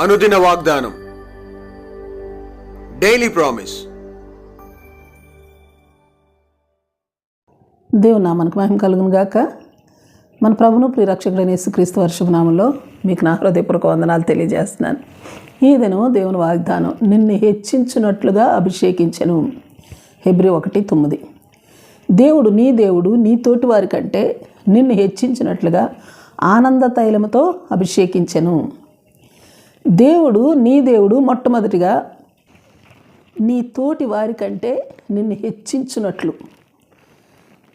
అనుదిన వాగ్దానం. Daily promise దేవుని నామనకు మహిమ కలుగును గాక. మన ప్రభును క్రీస్తు యేసుక్రీస్తు వర్షభనామంలో మీకు నా హృదయపూర్వక వందనాలు తెలియజేస్తున్నాను. ఈదను దేవుని వాగ్దానం నిన్ను హెచ్చించినట్లుగా అభిషేకించను. హెబ్రి ఒకటి తొమ్మిది. దేవుడు నీ దేవుడు నీ తోటి వారి కంటే నిన్ను హెచ్చించినట్లుగా ఆనంద తైలముతో అభిషేకించెను. దేవుడు నీ దేవుడు మొట్టమొదటిగా నీ తోటి వారి కంటే నిన్ను హెచ్చించున్నట్లు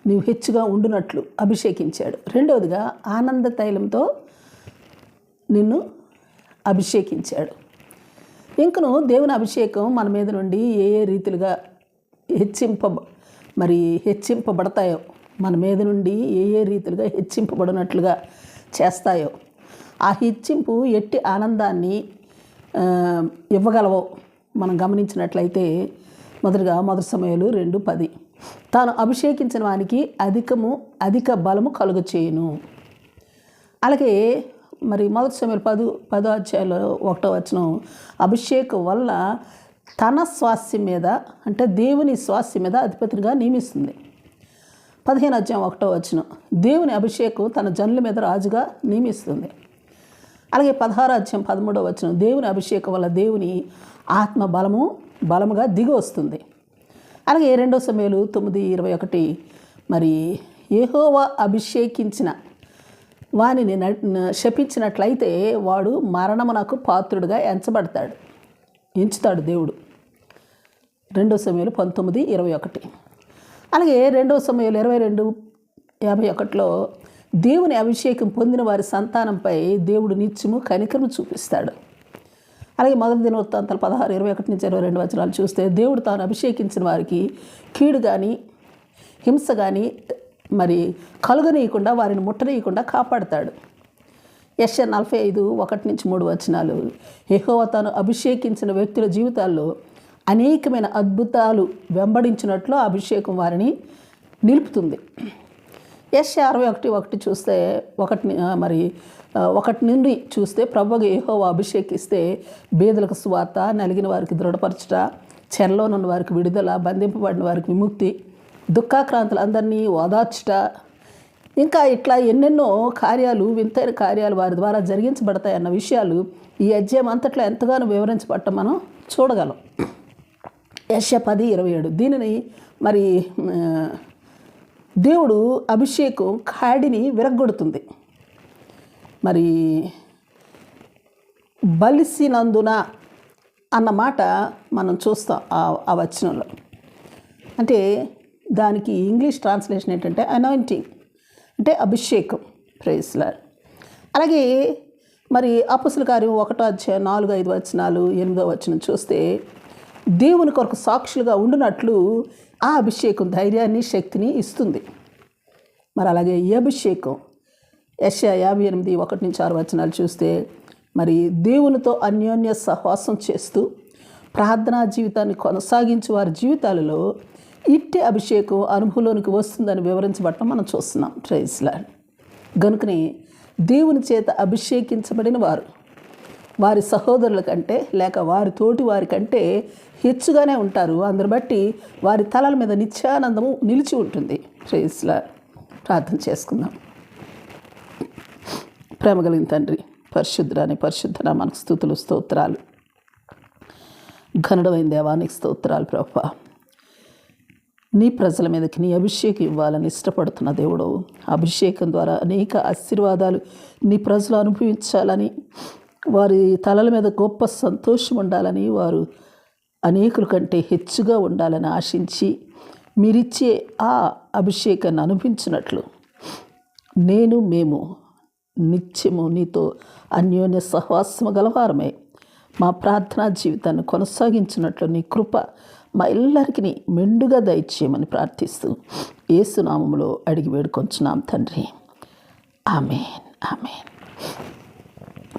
నీవు హెచ్చుగా ఉండునట్లు అభిషేకించాడు. రెండవదిగా ఆనంద తైలంతో నిన్ను అభిషేకించాడు. ఇంకను దేవుని అభిషేకం మన మీద నుండి ఏ ఏ రీతిలుగా హెచ్చింప మరి హెచ్చింపబడతాయో మన మీద నుండి ఏ ఏ రీతిలుగా హెచ్చింపబడినట్లుగా చేస్తాయో ఆ హెచ్చింపు ఎట్టి ఆనందాన్ని ఇవ్వగలవో మనం గమనించినట్లయితే మొదటగా మొదటి సమయాలు రెండు పది. తాను అభిషేకించిన వానికి అధికము అధిక బలము కలుగ చేయను. అలాగే మరి మొదటి సమయంలో పదు పదో అధ్యాయంలో ఒకటో వచ్చిన అభిషేకం వల్ల తన స్వాస్థ్యం మీద అంటే దేవుని స్వాస్థ్యం మీద అధిపతిగా నియమిస్తుంది. పదిహేను అధ్యాయం ఒకటో వచ్చిన దేవుని అభిషేకం తన జనుల మీద రాజుగా నియమిస్తుంది. అలాగే పదహారాధ్యం పదమూడవ వచ్చిన దేవుని అభిషేకం వల్ల దేవుని ఆత్మ బలము బలముగా దిగి వస్తుంది. అలాగే రెండో సమయాలు తొమ్మిది ఇరవై ఒకటి మరి ఏహోవా అభిషేకించిన వానిని న- శపించినట్లయితే వాడు మరణమునకు పాత్రుడుగా ఎంచబడతాడు ఎంచుతాడు దేవుడు. రెండో సమయాలు పంతొమ్మిది ఇరవై ఒకటి. అలాగే రెండో సమయాలు ఇరవై రెండు యాభై ఒకటిలో దేవుని అభిషేకం పొందిన వారి సంతానంపై దేవుడు నిత్యము కనికరము చూపిస్తాడు. అలాగే మొదటి దినవృత్తాంతాలు పదహారు ఇరవై ఒకటి నుంచి ఇరవై రెండు వచనాలు చూస్తే దేవుడు తాను అభిషేకించిన వారికి కీడు కానీ హింస కానీ మరి కలుగనీయకుండా వారిని ముట్టనీయకుండా కాపాడతాడు. యశ నలభై ఐదు ఒకటి నుంచి మూడు వచనాలు. ఎహోవ తాను అభిషేకించిన వ్యక్తుల జీవితాల్లో అనేకమైన అద్భుతాలు వెంబడించినట్లు అభిషేకం వారిని నిలుపుతుంది. ఎస్ఏ అరవై ఒకటి ఒకటి చూస్తే ఒకటి మరి ఒకటి నుండి చూస్తే ప్రభుగా ఏహో అభిషేకిస్తే బేదలకు స్వార్త నలిగిన వారికి దృఢపరచుట చెరలోనున్న వారికి విడుదల బంధింపబడిన వారికి విముక్తి దుఃఖాక్రాంతులు అందరినీ ఓదార్చుట. ఇంకా ఇట్లా ఎన్నెన్నో కార్యాలు వింతైన కార్యాలు వారి ద్వారా జరిగించబడతాయన్న విషయాలు ఈ అధ్యాయం అంతట్లో ఎంతగానో వివరించబడటం మనం చూడగలం. యశ పది ఇరవై ఏడు. దీనిని మరి దేవుడు అభిషేకం కాడిని విరగ్గొడుతుంది. మరి బలిసినందున అన్న మాట మనం చూస్తాం ఆ- ఆ వచనంలో. అంటే దానికి ఇంగ్లీష్ ట్రాన్స్లేషన్ ఏంటంటే అనాయింటింగ్ అంటే అభిషేకం. ప్రేస్లా అలాగే మరి అపసుల కార్యం ఒకటో అధ్యాయం నాలుగు ఐదు వచనాలు ఎనిమిదో వచనం చూస్తే దేవుని కొరకు సాక్షులుగా ఉండినట్లు ఆ అభిషేకం ధైర్యాన్ని శక్తిని ఇస్తుంది. మరి అలాగే ఈ అభిషేకం యశ యాభై ఎనిమిది ఒకటి నుంచి ఆరు వచనాలు చూస్తే మరి దేవునితో అన్యోన్య సహవాసం చేస్తూ ప్రార్థనా జీవితాన్ని కొనసాగించే వారి జీవితాలలో ఇట్టి అభిషేకం అనుభవంలోనికి వస్తుందని వివరించబడటం మనం చూస్తున్నాం. ట్రైస్లాండ్ గనుకనే దేవుని చేత అభిషేకించబడిన వారు వారి సహోదరుల కంటే లేక వారి తోటి వారి కంటే హెచ్చుగానే ఉంటారు. అందరు బట్టి వారి తలల మీద నిత్యానందము నిలిచి ఉంటుంది. శ్రేయస్లా ప్రార్థన చేసుకుందాం. ప్రేమ కలిగిన తండ్రి పరిశుద్ధాన్ని పరిశుద్ధన మనకు స్థుతులు స్తోత్రాలు. ఘనుడమైన దేవానికి స్తోత్రాలు ప్రభా. నీ ప్రజల మీదకి నీ అభిషేకం ఇవ్వాలని ఇష్టపడుతున్న దేవుడు. అభిషేకం ద్వారా అనేక ఆశీర్వాదాలు నీ ప్రజలు అనుభవించాలని వారి తలల మీద గొప్ప సంతోషం ఉండాలని వారు అనేకుల కంటే హెచ్చుగా ఉండాలని ఆశించి మీరిచ్చే ఆ అభిషేకాన్ని అనుభవించినట్లు నేను మేము నిత్యము నీతో అన్యోన్య సహవాసము గలవారమే మా ప్రార్థనా జీవితాన్ని కొనసాగించినట్లు నీ కృప మా ఎల్లరికి మెండుగా దయచేయమని ప్రార్థిస్తూ ఏసునామంలో అడిగి వేడుకొంచున్నాం తండ్రి. ఆమెన్. ఆమెన్.